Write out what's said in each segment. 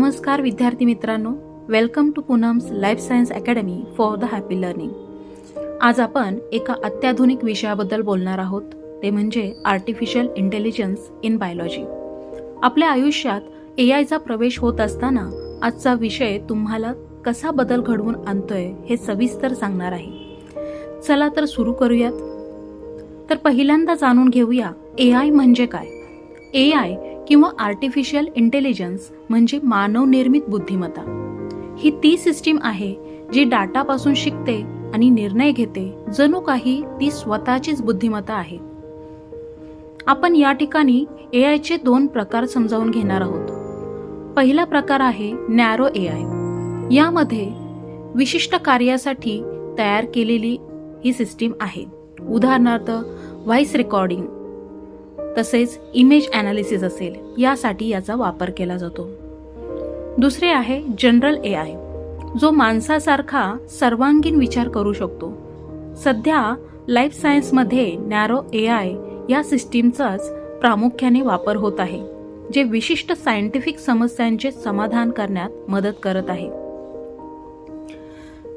नमस्कार विद्यार्थी मित्रांनो. Welcome to Poonam's life science academy for the happy learning आज आपण एका अत्याधुनिक विषयाबद्दल बोलणार आहोत. ते म्हणजे आर्टिफिशियल इंटेलिजन्स इन बायोलॉजी आपल्या आयुष्यात ए आयचा प्रवेश होत असताना आजचा विषय तुम्हाला कसा बदल घडवून आणतोय हे सविस्तर सांगणार आहे. चला तर सुरू करूयात. तर पहिल्यांदा जाणून घेऊया ए आय म्हणजे काय? ए आय किंवा आर्टिफिशियल इंटेलिजन्स म्हणजे मानवनिर्मित बुद्धिमत्ता. ही ती सिस्टीम आहे जी डाटापासून शिकते आणि निर्णय घेते जणू काही ती स्वतःचीच बुद्धिमत्ता आहे. आपण या ठिकाणी ए आयचे दोन प्रकार समजावून घेणार आहोत. पहिला प्रकार आहे नॅरो ए आय यामध्ये विशिष्ट कार्यासाठी तयार केलेली ही सिस्टीम आहे. उदाहरणार्थ व्हॉइस रेकॉर्डिंग तसेच इमेज ॲनालिसिस असेल यासाठी याचा वापर केला जातो. दुसरे आहे जनरल ए आय जो माणसासारखा सर्वांगीण विचार करू शकतो. सध्या लाईफ सायन्समध्ये नॅरो ए आय या सिस्टीमचाच प्रामुख्याने वापर होत आहे जे विशिष्ट सायंटिफिक समस्यांचे समाधान करण्यात मदत करत आहे.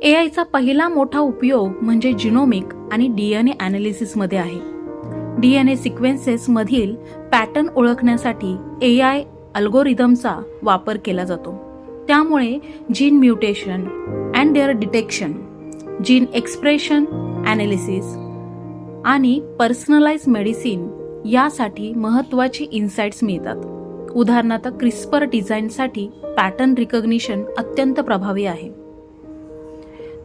ए आयचा पहिला मोठा उपयोग म्हणजे जिनोमिक आणि डीएनए ॲनालिसिसमध्ये आहे. डीएनए सिक्वेन्सेस मधील पॅटर्न ओळखण्यासाठी ए आय अल्गोरिदमचा वापर केला जातो. त्यामुळे gene mutation and their detection gene expression analysis आणि पर्सनलाइज मेडिसिन यासाठी महत्त्वाची इन्साइट्स मिळतात. उदाहरणार्थ क्रिस्पर डिझाईनसाठी पॅटर्न रिकग्निशन अत्यंत प्रभावी आहे.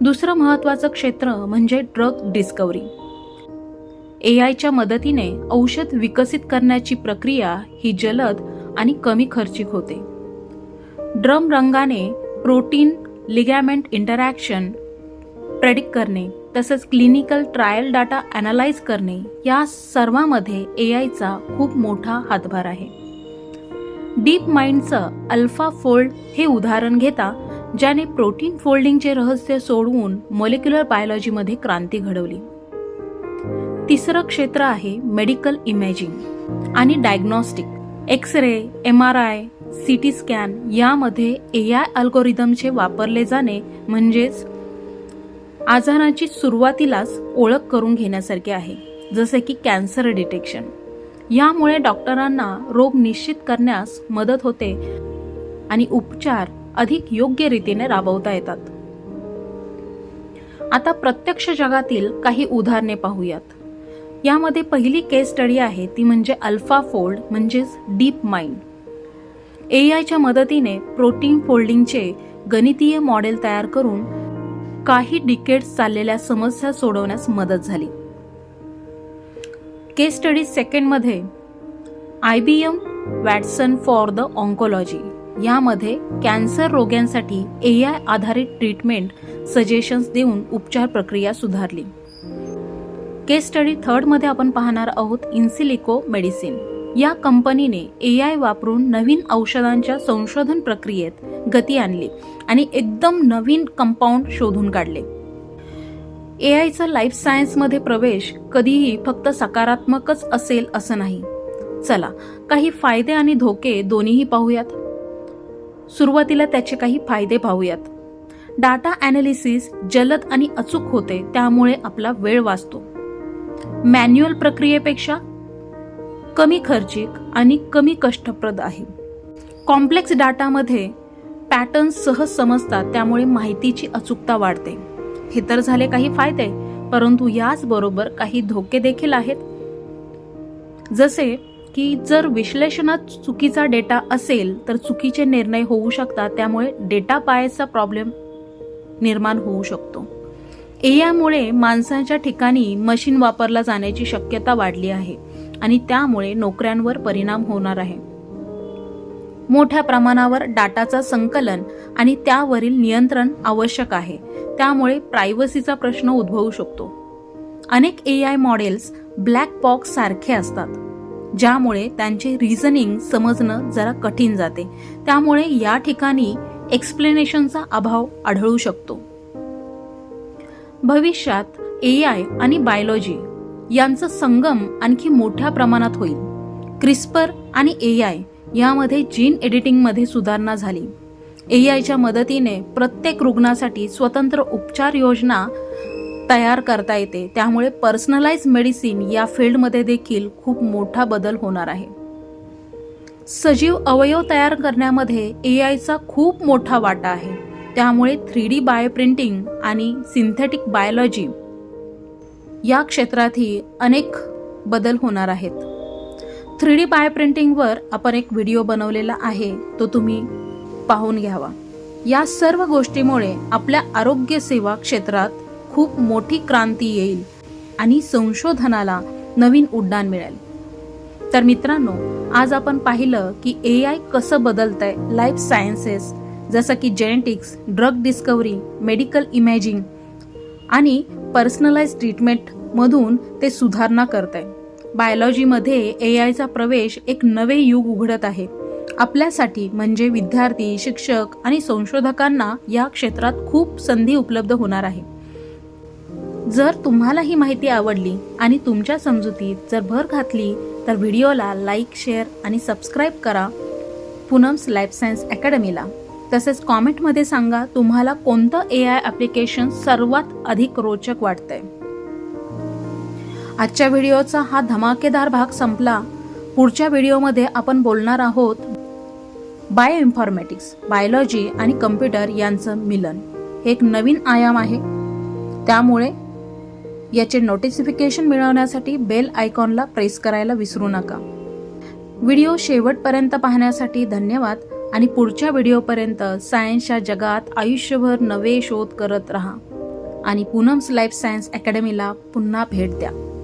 दुसरं महत्त्वाचं क्षेत्र म्हणजे ड्रग डिस्कवरी ए आयच्या मदतीने औषध विकसित करण्याची प्रक्रिया ही जलद आणि कमी खर्चिक होते. ड्रम रंगाने प्रोटीन लिगॅमेंट इंटरॅक्शन प्रेडिक्ट करणे तसंच क्लिनिकल ट्रायल डाटा अनालाइज करणे या सर्वामध्ये ए आयचा खूप मोठा हातभार आहे. डीप माइंडचं अल्फा फोल्ड हे उदाहरण घेता ज्याने प्रोटीन फोल्डिंगचे रहस्य सोडवून मॉलिक्युलर बायोलॉजीमध्ये क्रांती घडवली. तिसरं क्षेत्र आहे मेडिकल इमेजिंग आणि diagnostic X ray M R I C T scan यामध्ये ए आय अल्गोरिदमचे वापरले जाणे म्हणजेच आजाराची सुरुवातीलाच ओळख करून घेण्यासारखे आहे जसे की कॅन्सर डिटेक्शन यामुळे डॉक्टरांना रोग निश्चित करण्यास मदत होते आणि उपचार अधिक योग्य रीतीने राबवता येतात. आता प्रत्यक्ष जगातील काही उदाहरणे पाहूयात. यामध्ये पहिली केस स्टडी आहे ती म्हणजे अल्फा फोल्ड म्हणजेच डीप माइंड. ए आयच्या मदतीने प्रोटीन फोल्डिंगचे गणितीय मॉडेल तयार करून काही डिकेट्स चाललेल्या समस्या सोडवण्यास मदत झाली. Case study सेकंडमध्ये I B M Watson for the oncology यामध्ये कॅन्सर रोग्यांसाठी ए आय आधारित ट्रीटमेंट सजेशन्स देऊन उपचार प्रक्रिया सुधारली. केस स्टडी थर्डमध्ये आपण पाहणार आहोत इन्सिलिको मेडिसिन. या कंपनीने ए आय वापरून नवीन औषधांच्या संशोधन प्रक्रियेत गती आणली आणि एकदम नवीन कंपाऊंड शोधून काढले. ए आयचा लाईफ सायन्समध्ये प्रवेश कधीही फक्त सकारात्मकच असेल असं नाही. चला काही फायदे आणि धोके दोन्हीही पाहूयात. सुरुवातीला त्याचे काही फायदे पाहूयात. डाटा ॲनालिसिस जलद आणि अचूक होते त्यामुळे आपला वेळ वाचतो. मॅन्युअल प्रक्रियेपेक्षा कमी खर्चिक आणि कमी कष्टप्रद आहे. कॉम्प्लेक्स डाटामध्ये पॅटर्न सहज समजतात त्यामुळे माहितीची अचूकता वाढते. हे तर झाले काही फायदे परंतु याचबरोबर काही धोके देखील आहेत. जसे की जर विश्लेषणात चुकीचा डेटा असेल तर चुकीचे निर्णय होऊ शकतात त्यामुळे डेटा पायचा प्रॉब्लेम निर्माण होऊ शकतो. एआयमुळे माणसांच्या ठिकाणी मशीन वापरला जाण्याची शक्यता वाढली आहे आणि त्यामुळे नोकऱ्यांवर परिणाम होणार आहे. मोठ्या प्रमाणावर डाटाचा संकलन आणि त्यावरील नियंत्रण आवश्यक आहे. त्यामुळे प्रायव्हसीचा प्रश्न उद्भवू शकतो. अनेक A I models black box सारखे असतात ज्यामुळे त्यांचे रिझनिंग समजणं जरा कठीण जाते. त्यामुळे या ठिकाणी एक्सप्लेनेशनचा अभाव आढळू शकतो. भविष्यात ए आय आणि बायोलॉजी यांचं संगम आणखी मोठ्या प्रमाणात होईल. क्रिस्पर आणि ए आय यामध्ये जीन एडिटिंगमध्ये सुधारणा झाली. ए आयच्या मदतीने प्रत्येक रुग्णासाठी स्वतंत्र उपचार योजना तयार करता येते. त्यामुळे पर्सनलाइज मेडिसिन या फील्डमध्ये देखील खूप मोठा बदल होणार आहे. सजीव अवयव तयार करण्यामध्ये ए आयचा खूप मोठा वाटा आहे. त्यामुळे थ्री डी बायोप्रिंटिंग आणि सिंथेटिक बायोलॉजी या क्षेत्रातही अनेक बदल होणार आहेत. थ्री डी बायोप्रिंटिंगवर आपण एक व्हिडिओ बनवलेला आहे तो तुम्ही पाहून घ्यावा. या सर्व गोष्टीमुळे आपल्या आरोग्य सेवा क्षेत्रात खूप मोठी क्रांती येईल आणि संशोधनाला नवीन उड्डाण मिळेल. तर मित्रांनो आज आपण पाहिलं की ए आय कसं बदलतंय लाईफ सायन्सेस जसं की genetics drug discovery medical imaging आणि पर्सनलाइज ट्रीटमेंटमधून ते सुधारणा करत आहे बायोलॉजीमध्ये ए आयचा प्रवेश एक नवे युग उघडत आहे. आपल्यासाठी म्हणजे विद्यार्थी शिक्षक आणि संशोधकांना या क्षेत्रात खूप संधी उपलब्ध होणार आहे. जर तुम्हाला ही माहिती आवडली आणि तुमच्या समजुतीत जर भर घातली तर व्हिडिओला लाईक शेअर आणि सबस्क्राईब करा. पूनम्स लाईफ सायन्स अकॅडमीला तसेच कॉमेंटमध्ये सांगा तुम्हाला कोणतं ए आय ॲप्लिकेशन सर्वात अधिक रोचक वाटतंय. आजच्या व्हिडिओचा हा धमाकेदार भाग संपला. पुढच्या व्हिडिओमध्ये आपण बोलणार आहोत बायो इन्फॉर्मॅटिक्स बायोलॉजी आणि कम्प्युटर यांचं मिलन. हे एक नवीन आयाम आहे. त्यामुळे याचे नोटिफिकेशन मिळवण्यासाठी बेल आयकॉनला प्रेस करायला विसरू नका. व्हिडिओ शेवटपर्यंत पाहण्यासाठी धन्यवाद. आणि पुढच्या व्हिडिओपर्यंत सायन्सच्या जगात आयुष्यभर नवे शोध करत राहा. आणि पूनम्स लाईफ सायन्स अकॅडमीला पुन्हा भेट द्या.